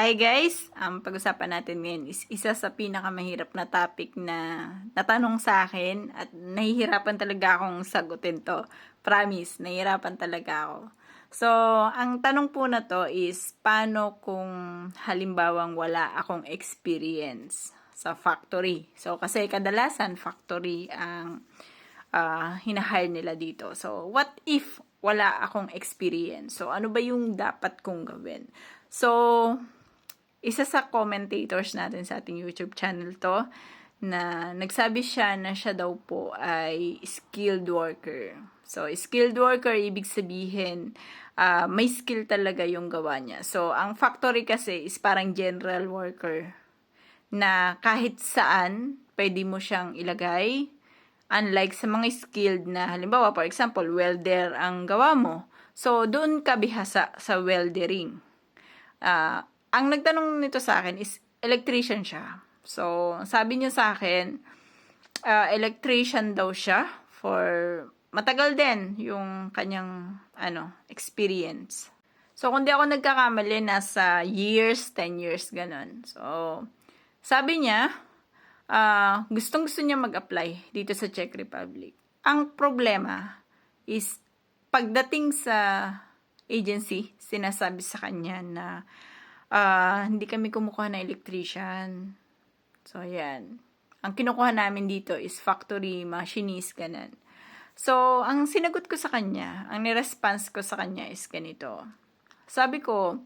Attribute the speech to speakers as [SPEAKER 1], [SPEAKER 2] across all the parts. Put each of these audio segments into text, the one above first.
[SPEAKER 1] Hi guys! Ang pag-usapan natin ngayon is isa sa pinakamahirap na topic na natanong sa akin at nahihirapan talaga akong sagutin to. Promise, nahihirapan talaga ako. So, ang tanong po na to is, paano kung halimbawang wala akong experience sa factory? So, kasi kadalasan factory ang uh, hinahire nila dito. So, what if wala akong experience? So, ano ba yung dapat kong gawin? So, isa sa commentators natin sa ating YouTube channel to, na nagsabi siya na siya daw po ay skilled worker. So, skilled worker, ibig sabihin, uh, may skill talaga yung gawa niya. So, ang factory kasi is parang general worker na kahit saan, pwede mo siyang ilagay. Unlike sa mga skilled na, halimbawa, for example, welder ang gawa mo. So, doon ka bihasa sa weldering. Uh, ang nagtanong nito sa akin is electrician siya. So, sabi niya sa akin, uh, electrician daw siya for matagal din yung kanyang ano, experience. So, kung di ako nagkakamali, nasa years, 10 years, ganun. So, sabi niya, uh, gustong gusto niya mag-apply dito sa Czech Republic. Ang problema is, pagdating sa agency, sinasabi sa kanya na uh, hindi kami kumukuha ng electrician. So, yan. Ang kinukuha namin dito is factory, machinist, ganun. So, ang sinagot ko sa kanya, ang niresponse ko sa kanya is ganito. Sabi ko,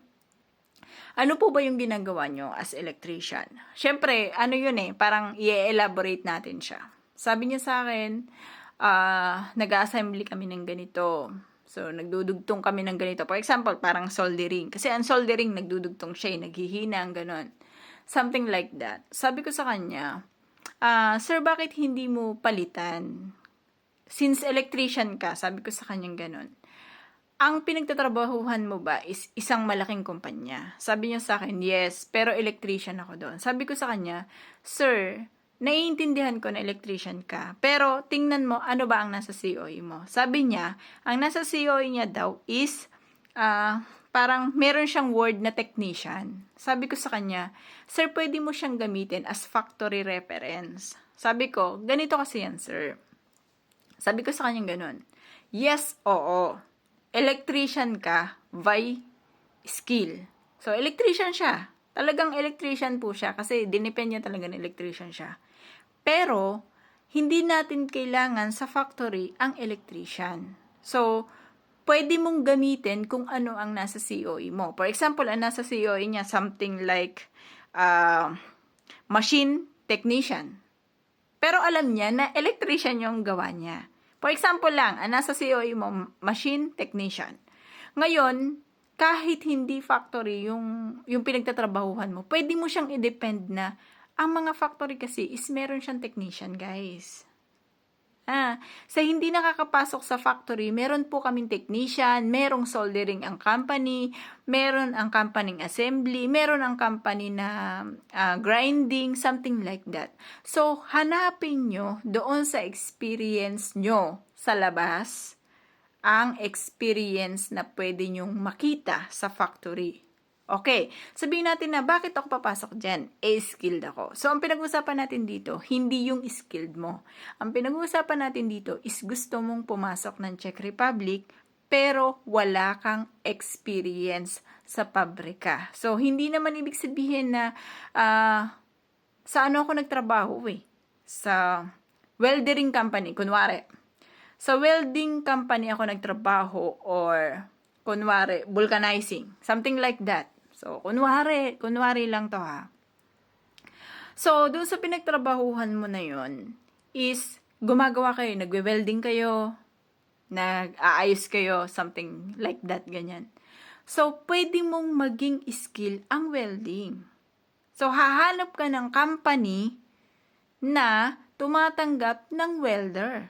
[SPEAKER 1] ano po ba yung ginagawa nyo as electrician? Siyempre, ano yun eh, parang i-elaborate natin siya. Sabi niya sa akin, uh, nag-assembly kami ng ganito So, nagdudugtong kami ng ganito. For example, parang soldering. Kasi ang soldering, nagdudugtong siya, eh, naghihina, ang ganon. Something like that. Sabi ko sa kanya, uh, Sir, bakit hindi mo palitan? Since electrician ka, sabi ko sa kanya ganon. Ang pinagtatrabahuhan mo ba is isang malaking kumpanya? Sabi niya sa akin, yes, pero electrician ako doon. Sabi ko sa kanya, Sir, naiintindihan ko na electrician ka, pero tingnan mo ano ba ang nasa COE mo. Sabi niya, ang nasa COE niya daw is uh, parang meron siyang word na technician. Sabi ko sa kanya, sir, pwede mo siyang gamitin as factory reference. Sabi ko, ganito kasi yan, sir. Sabi ko sa kanya ganun. Yes, oo. Electrician ka by skill. So, electrician siya. Talagang electrician po siya kasi dinepend niya talaga ng electrician siya. Pero, hindi natin kailangan sa factory ang electrician. So, pwede mong gamitin kung ano ang nasa COE mo. For example, ang nasa COE niya something like uh, machine technician. Pero alam niya na electrician yung gawa niya. For example lang, ang nasa COE mo, machine technician. Ngayon, kahit hindi factory yung, yung pinagtatrabahuhan mo, pwede mo siyang i-depend na ang mga factory kasi is meron siyang technician, guys. Ah, sa hindi nakakapasok sa factory, meron po kaming technician, merong soldering ang company, meron ang company assembly, meron ang company na uh, grinding, something like that. So, hanapin nyo doon sa experience nyo sa labas ang experience na pwede nyong makita sa factory. Okay, sabihin natin na bakit ako papasok dyan? Eh, skilled ako. So, ang pinag-uusapan natin dito, hindi yung skilled mo. Ang pinag-uusapan natin dito is gusto mong pumasok ng Czech Republic pero wala kang experience sa pabrika. So, hindi naman ibig sabihin na uh, sa ano ako nagtrabaho eh. Sa weldering company, kunwari sa welding company ako nagtrabaho or kunwari, vulcanizing. Something like that. So, kunwari, kunwari lang to ha. So, doon sa pinagtrabahuhan mo na yon is gumagawa kayo, nagwe-welding kayo, nag-aayos kayo, something like that, ganyan. So, pwede mong maging skill ang welding. So, hahanap ka ng company na tumatanggap ng welder.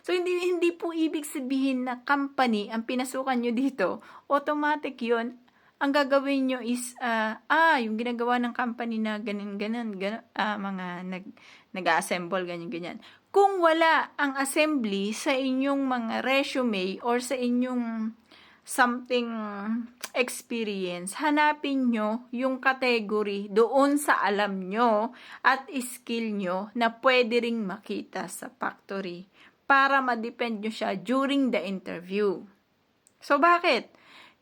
[SPEAKER 1] So, hindi, hindi po ibig sabihin na company ang pinasukan nyo dito, automatic yon ang gagawin nyo is, uh, ah, yung ginagawa ng company na ganun, ganun, ganun uh, mga nag, nag-assemble, ganyan, ganyan. Kung wala ang assembly sa inyong mga resume or sa inyong something experience, hanapin nyo yung category doon sa alam nyo at skill nyo na pwede ring makita sa factory para ma-depend nyo siya during the interview. So, bakit?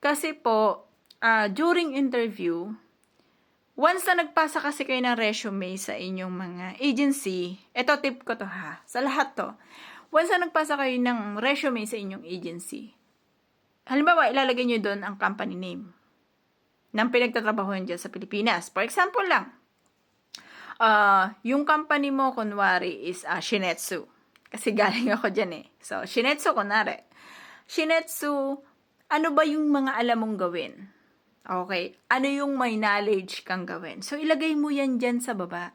[SPEAKER 1] Kasi po, ah, during interview, once na nagpasa kasi kayo ng resume sa inyong mga agency, eto tip ko to ha, sa lahat to. Once na nagpasa kayo ng resume sa inyong agency, halimbawa, ilalagay nyo doon ang company name ng pinagtatrabaho dyan sa Pilipinas. For example lang, ah yung company mo, kunwari, is ah, Shinetsu. Kasi galing ako dyan eh. So, Shinetsu, kunwari. Shinetsu, ano ba yung mga alam mong gawin? Okay. Ano yung may knowledge kang gawin? So, ilagay mo yan dyan sa baba.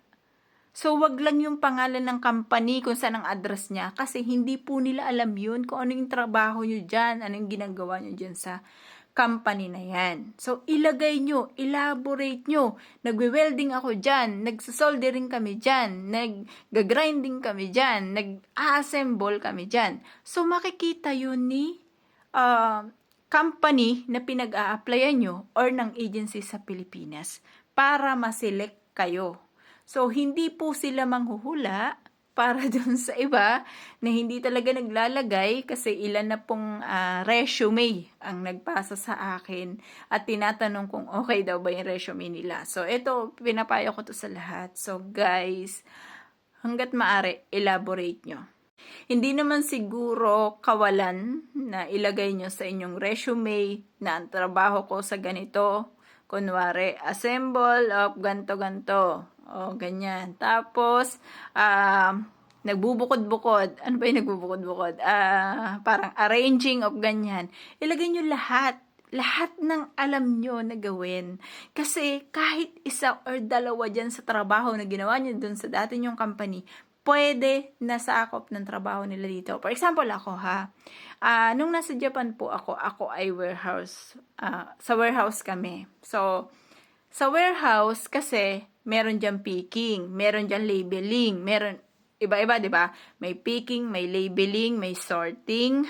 [SPEAKER 1] So, wag lang yung pangalan ng company kung saan ang address niya kasi hindi po nila alam yun kung ano yung trabaho nyo dyan, ano yung ginagawa nyo dyan sa company na yan. So, ilagay nyo, elaborate nyo. Nagwe-welding ako dyan, nagsasoldering kami dyan, nag-grinding kami dyan, nag-assemble kami dyan. So, makikita yun ni uh, company na pinag-a-applyan nyo or ng agency sa Pilipinas para maselect kayo. So, hindi po sila manghuhula para dun sa iba na hindi talaga naglalagay kasi ilan na pong ah, resume ang nagpasa sa akin at tinatanong kung okay daw ba yung resume nila. So, ito, pinapayo ko to sa lahat. So, guys, hanggat maari, elaborate nyo. Hindi naman siguro kawalan na ilagay nyo sa inyong resume na ang trabaho ko sa ganito. Kunwari, assemble of ganto-ganto. O, ganyan. Tapos, ah, nagbubukod-bukod. Ano ba yung nagbubukod-bukod? Ah, parang arranging of ganyan. Ilagay nyo lahat. Lahat ng alam nyo na gawin. Kasi kahit isa or dalawa dyan sa trabaho na ginawa nyo dun sa dati nyong company, pwede na sakop ng trabaho nila dito. For example, ako ha, Ah, nung nasa Japan po ako, ako ay warehouse, ah, sa warehouse kami. So, sa warehouse kasi, meron dyan picking, meron dyan labeling, meron, iba-iba, di ba? May picking, may labeling, may sorting,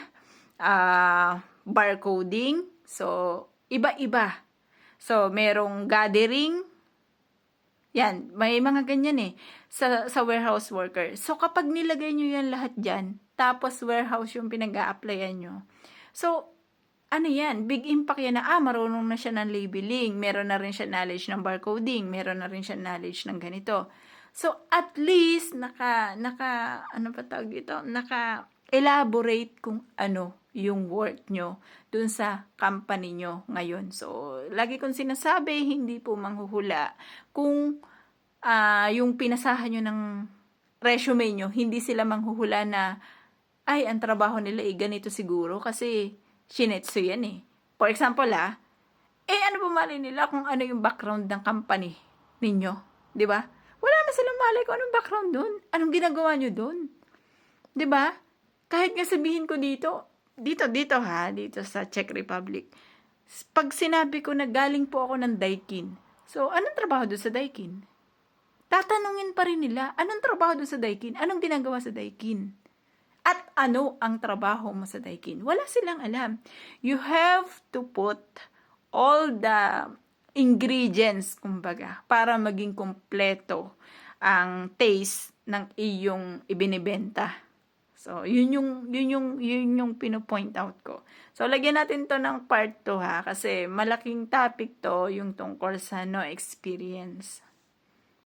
[SPEAKER 1] ah, barcoding, so, iba-iba. So, merong gathering, yan, may mga ganyan eh sa, sa warehouse worker. So, kapag nilagay nyo yan lahat dyan, tapos warehouse yung pinag applyan nyo. So, ano yan? Big impact yan na, ah, marunong na siya ng labeling, meron na rin siya knowledge ng barcoding, meron na rin siya knowledge ng ganito. So, at least, naka, naka, ano pa tawag dito? Naka, elaborate kung ano yung work nyo dun sa company nyo ngayon. So, lagi kong sinasabi, hindi po manghuhula kung ah yung pinasahan nyo ng resume nyo, hindi sila manghuhula na, ay, ang trabaho nila eh, ganito siguro kasi shinetsu yan eh. For example ah, eh ano ba mali nila kung ano yung background ng company ninyo? Di ba? Wala na silang malay kung anong background dun. Anong ginagawa nyo dun? Di ba? Kahit nga sabihin ko dito, dito, dito ha, dito sa Czech Republic, pag sinabi ko na galing po ako ng Daikin, so anong trabaho doon sa Daikin? Tatanungin pa rin nila, anong trabaho doon sa Daikin? Anong ginagawa sa Daikin? At ano ang trabaho mo sa Daikin? Wala silang alam. You have to put all the ingredients, kumbaga, para maging kompleto ang taste ng iyong ibinibenta. So, yun yung, yun yung, yun yung pinopoint out ko. So, lagyan natin to ng part 2 ha, kasi malaking topic to, yung tungkol sa no experience.